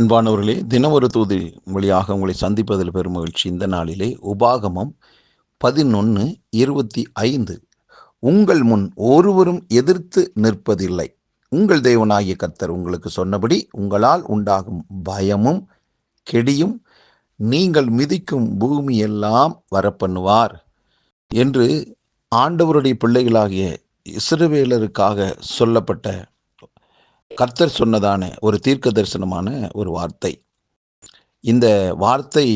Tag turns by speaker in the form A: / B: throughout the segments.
A: அன்பானவர்களே தினமொரு தூது வழியாக உங்களை சந்திப்பதில் பெரும் மகிழ்ச்சி. இந்த நாளிலே உபாகமம் பதினொன்று இருபத்தி ஐந்து. உங்கள் முன் ஒருவரும் எதிர்த்து நிற்பதில்லை. உங்கள் தேவனாகிய கர்த்தர் உங்களுக்கு சொன்னபடி உங்களால் உண்டாகும் பயமும் கெடியும் நீங்கள் மிதிக்கும் பூமியெல்லாம் வரப்பண்ணுவார் என்று ஆண்டவருடைய பிள்ளைகளாகிய இஸ்ரவேலருக்காக சொல்லப்பட்ட கர்த்தர் சொன்னதான ஒரு தீர்க்க தரிசனமான ஒரு வார்த்தை. இந்த வார்த்தை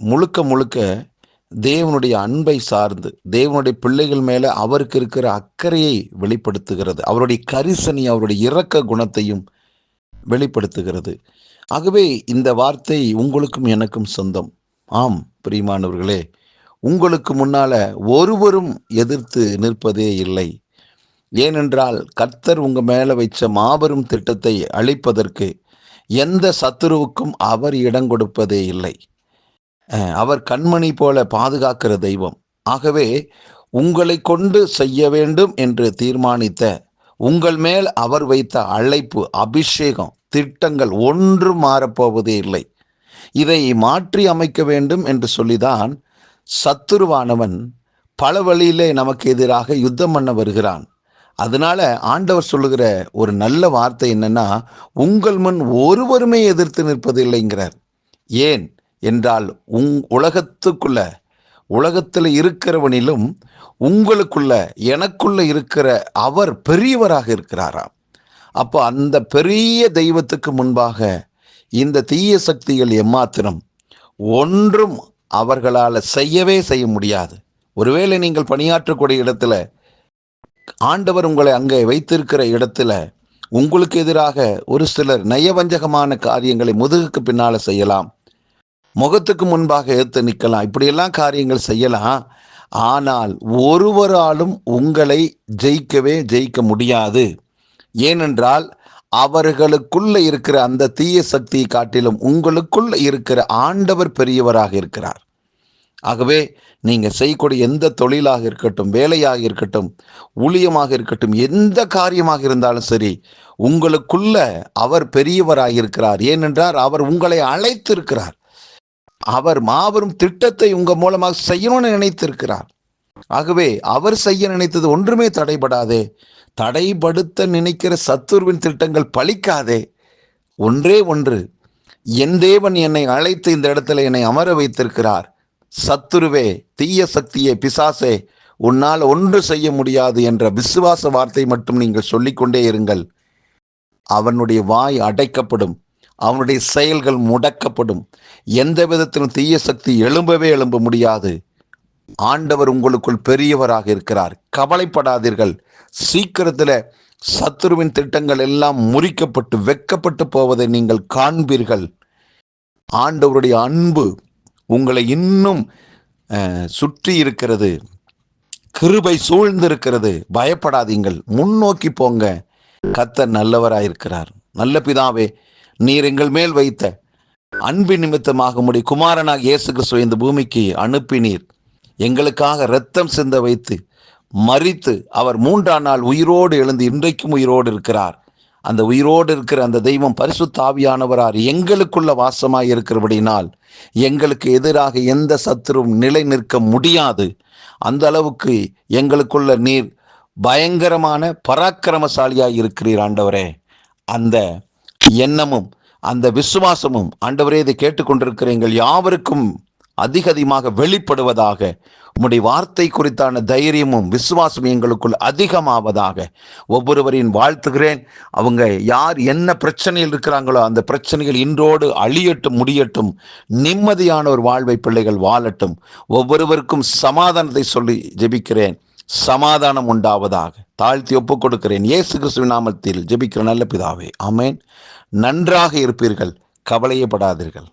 A: முழுக்க முழுக்க தேவனுடைய அன்பை சார்ந்து தேவனுடைய பிள்ளைகள் மேலே அவருக்கு இருக்கிற அக்கறையை வெளிப்படுத்துகிறது. அவருடைய கரிசனி அவருடைய இரக்க குணத்தையும் வெளிப்படுத்துகிறது. ஆகவே இந்த வார்த்தை உங்களுக்கும் எனக்கும் சொந்தம். ஆம் பிரியமானவர்களே உங்களுக்கு முன்னால் ஒருவரும் எதிர்த்து நிற்பதே இல்லை. ஏனென்றால் கர்த்தர் உங்க மேல வைச்ச மாபெரும் திட்டத்தை அழிப்பதற்கு எந்த சத்துருவுக்கும் அவர் இடம் கொடுப்பதே இல்லை. அவர் கண்மணி போல பாதுகாக்கிற தெய்வம். ஆகவே உங்களை கொண்டு செய்ய வேண்டும் என்று தீர்மானித்த உங்கள் மேல் அவர் வைத்த அழைப்பு அபிஷேகம் திட்டங்கள் ஒன்றும் மாறப்போவதே இல்லை. இதை மாற்றி அமைக்க வேண்டும் என்று சொல்லிதான் சத்துருவானவன் பல வழியிலே நமக்கு எதிராக யுத்தம் பண்ண வருகிறான். அதனால ஆண்டவர் சொல்லுகிற ஒரு நல்ல வார்த்தை என்னன்னா உங்கள் முன் ஒருவருமே எதிர்த்து நிற்பதில்லைங்கிறார் ஏன் என்றால் உங் உலகத்துக்குள்ள உலகத்தில் இருக்கிறவனிலும் உங்களுக்குள்ள எனக்குள்ள இருக்கிற அவர் பெரியவராக இருக்கிறாராம். அப்போ அந்த பெரிய தெய்வத்துக்கு முன்பாக இந்த தீய சக்திகள் எம்மாத்திரம் ஒன்றும் அவர்களால் செய்யவே செய்ய முடியாது. ஒருவேளை நீங்கள் பணியாற்றக்கூடிய இடத்துல ஆண்டவர் உங்களை அங்கே வைத்திருக்கிற இடத்துல உங்களுக்கு எதிராக ஒரு சிலர் நயவஞ்சகமான காரியங்களை முதுகுக்கு பின்னால் செய்யலாம். முகத்துக்கு முன்பாக ஏற்று நிற்கலாம் இப்படியெல்லாம் காரியங்கள் செய்யலாம். ஆனால் ஒருவராலும் உங்களை ஜெயிக்கவே ஜெயிக்க முடியாது. ஏனென்றால் அவர்களுக்குள்ள இருக்கிற அந்த தீய சக்தியை காட்டிலும் உங்களுக்குள்ள இருக்கிற ஆண்டவர் பெரியவராக இருக்கிறார். ஆகவே நீங்கள் செய்யக்கூடிய எந்த தொழிலாக இருக்கட்டும் வேலையாக இருக்கட்டும் ஊழியமாக இருக்கட்டும் எந்த காரியமாக இருந்தாலும் சரி உங்களுக்குள்ள அவர் பெரியவராக இருக்கிறார் ஏனென்றால் அவர் உங்களை அழைத்திருக்கிறார். அவர் மாபெரும் திட்டத்தை உங்கள் மூலமாக செய்யணும்னு நினைத்திருக்கிறார். ஆகவே அவர் செய்ய நினைத்தது ஒன்றுமே தடைபடாதே. தடைபடுத்த நினைக்கிற சத்துருவின் திட்டங்கள் பழிக்காதே. ஒன்றே ஒன்று என் தேவன் என்னை அழைத்து இந்த இடத்துல என்னை அமர வைத்திருக்கிறார். சத்துருவே தீய சக்தியே பிசாசே உன்னால் ஒன்று செய்ய முடியாது என்ற விசுவாச வார்த்தை மட்டும் நீங்கள் சொல்லிக்கொண்டே இருங்கள். அவனுடைய வாய் அடைக்கப்படும். அவனுடைய செயல்கள் முடக்கப்படும். எந்த விதத்திலும் தீய சக்தி எழும்பவே எழும்ப முடியாது. ஆண்டவர் உங்களுக்குள் பெரியவராக இருக்கிறார். கவலைப்படாதீர்கள். சீக்கிரத்தில் சத்துருவின் திட்டங்கள் எல்லாம் முறிக்கப்பட்டு வெக்கப்பட்டு போவதை நீங்கள் காண்பீர்கள். ஆண்டவருடைய அன்பு உங்களை இன்னும் சுற்றி இருக்கிறது கிருபை சூழ்ந்திருக்கிறது பயப்படாதீங்கள். முன்னோக்கி போங்க. கத்தர் நல்லவராயிருக்கிறார். நல்ல பிதாவே நீர் எங்கள் மேல் வைத்த அன்பு நிமித்தமாக முடி குமாரனாக இயேசு கிறிஸ்துவை இந்த பூமிக்கு அனுப்பினீர். எங்களுக்காக இரத்தம் சிந்த வைத்து மறித்து அவர் மூன்றாம் நாள் உயிரோடு எழுந்து இன்றைக்கும் உயிரோடு இருக்கிறார். அந்த உயிரோடு இருக்கிற அந்த தெய்வம் பரிசுத்தாவியானவரார் எங்களுக்குள்ள வாசமாய் இருக்கிறபடினால் எங்களுக்கு எதிராக எந்த சத்துரும் நிலை நிற்க முடியாது. அந்த அளவுக்கு எங்களுக்குள்ள நீர் பயங்கரமான பராக்கிரமசாலியாக இருக்கிறீர் ஆண்டவரே. அந்த எண்ணமும் அந்த விசுவாசமும் ஆண்டவரே இதை கேட்டுக்கொண்டிருக்கிற எங்கள் யாவருக்கும் அதிக அதிகமாக வெளிப்படுவதாக உம்முடைய வார்த்தை குறித்தான தைரியமும் விசுவாசமும் எங்களுக்குள் அதிகமாவதாக ஒவ்வொருவரையும் வாழ்த்துகிறேன். அவங்க யார் என்ன பிரச்சனையில் இருக்கிறாங்களோ அந்த பிரச்சனைகள் இன்றோடு அழியட்டும் முடியட்டும் நிம்மதியான ஒரு வாழ்வை பிள்ளைகள் வாழட்டும். ஒவ்வொருவருக்கும் சமாதானத்தை சொல்லி ஜெபிக்கிறேன். சமாதானம் உண்டாவதாக. தாழ்த்தி ஒப்புக் கொடுக்கிறேன். இயேசு கிறிஸ்துவின் நாமத்தில் ஜெபிக்கிற நல்ல பிதாவே ஆமேன். நன்றாக இருப்பீர்கள். கவலையப்படாதீர்கள்.